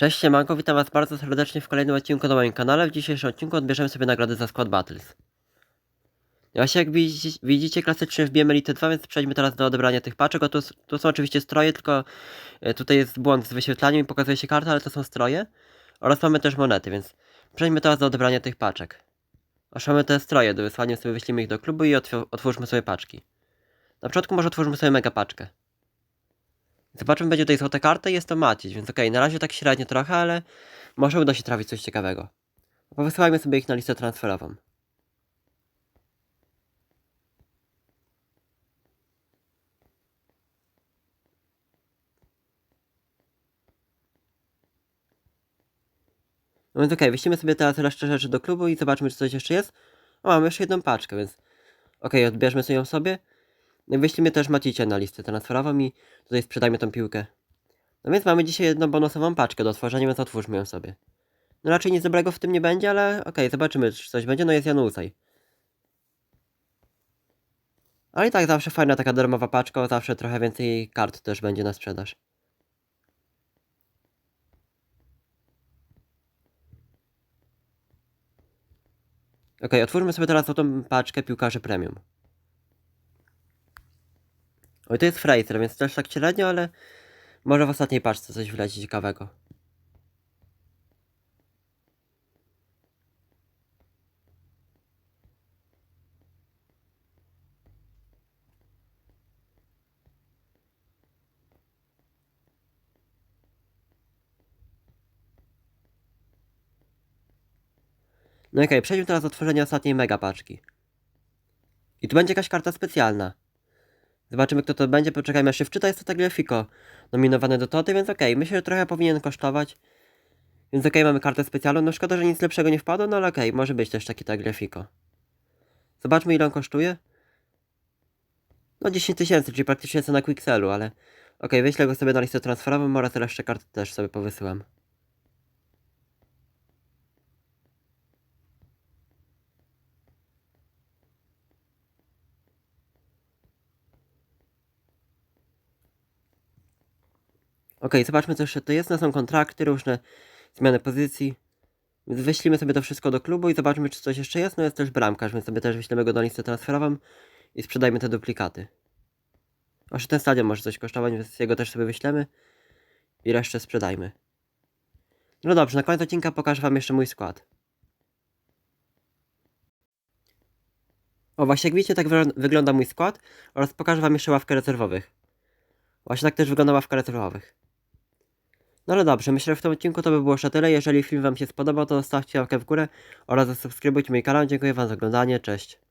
Cześć siemanko, witam was bardzo serdecznie w kolejnym odcinku na moim kanale. W dzisiejszym odcinku odbierzemy sobie nagrody za Squad Battles. Właśnie jak widzicie, widzicie klasycznie wbijemy Elite 2, więc przejdźmy teraz do odebrania tych paczek. O, tu, tu są oczywiście stroje, tylko e, tutaj jest błąd z wyświetlaniem i pokazuje się karta, ale to są stroje. Oraz mamy też monety, więc przejdźmy teraz do odebrania tych paczek. Aż mamy te stroje do wysłania, sobie wyślimy ich do klubu i otw otwórzmy sobie paczki. Na początku może otwórzmy sobie mega paczkę. Zobaczymy, będzie tutaj złota karta i jest to Macić, więc okej, na razie tak średnio trochę, ale może uda się trafić coś ciekawego. Powysyłajmy sobie ich na listę transferową. No więc okej, wyślimy sobie teraz resztę rzeczy do klubu i zobaczmy, czy coś jeszcze jest. O, mamy jeszcze jedną paczkę, więc okej, odbierzmy sobie ją sobie. No Wyślijmy też Macicie na listę transferową i tutaj sprzedajmy tą piłkę. No więc mamy dzisiaj jedną bonusową paczkę do otworzenia, więc otwórzmy ją sobie. No raczej nic dobrego w tym nie będzie, ale okej, zobaczymy, czy coś będzie. No jest Janusaj. Ale i tak zawsze fajna taka darmowa paczka, zawsze trochę więcej kart też będzie na sprzedaż. Okej, otwórzmy sobie teraz tą paczkę piłkarzy premium. Oj, to jest Fraser, więc też tak średnio, ale może w ostatniej paczce coś wleci ciekawego. No okej, przejdźmy teraz do tworzenia ostatniej mega paczki. I tu będzie jakaś karta specjalna. Zobaczymy kto to będzie, poczekajmy aż się wczyta, jest to tak grafiko nominowane do Toty, więc okej, myślę, że trochę powinien kosztować. Więc okej, mamy kartę specjalną, no szkoda, że nic lepszego nie wpadło, no ale okej, może być też taki tak grafiko. Zobaczmy ile on kosztuje. No 10 tysięcy, czyli praktycznie cena Quickselu, ale... Okej, wyślę go sobie na listę transferową oraz resztę kart też sobie powysyłam. Okej, zobaczmy co jeszcze to jest. No są kontrakty, różne zmiany pozycji. Więc wyślimy sobie to wszystko do klubu i zobaczmy czy coś jeszcze jest. No jest też bramkarz, więc sobie też wyślemy go na listę transferową i sprzedajmy te duplikaty. Jeszcze ten stadion może coś kosztować, więc jego też sobie wyślemy i resztę sprzedajmy. No dobrze, na koniec odcinka pokażę wam jeszcze mój skład. O, właśnie jak widzicie, tak wy- wygląda mój skład oraz pokażę wam jeszcze ławkę rezerwowych. Właśnie tak też wygląda ławka rezerwowych. No ale dobrze, myślę, że w tym odcinku to by było już tyle. Jeżeli film wam się spodobał, to zostawcie łapkę w górę oraz zasubskrybujcie mój kanał. Dziękuję wam za oglądanie, cześć.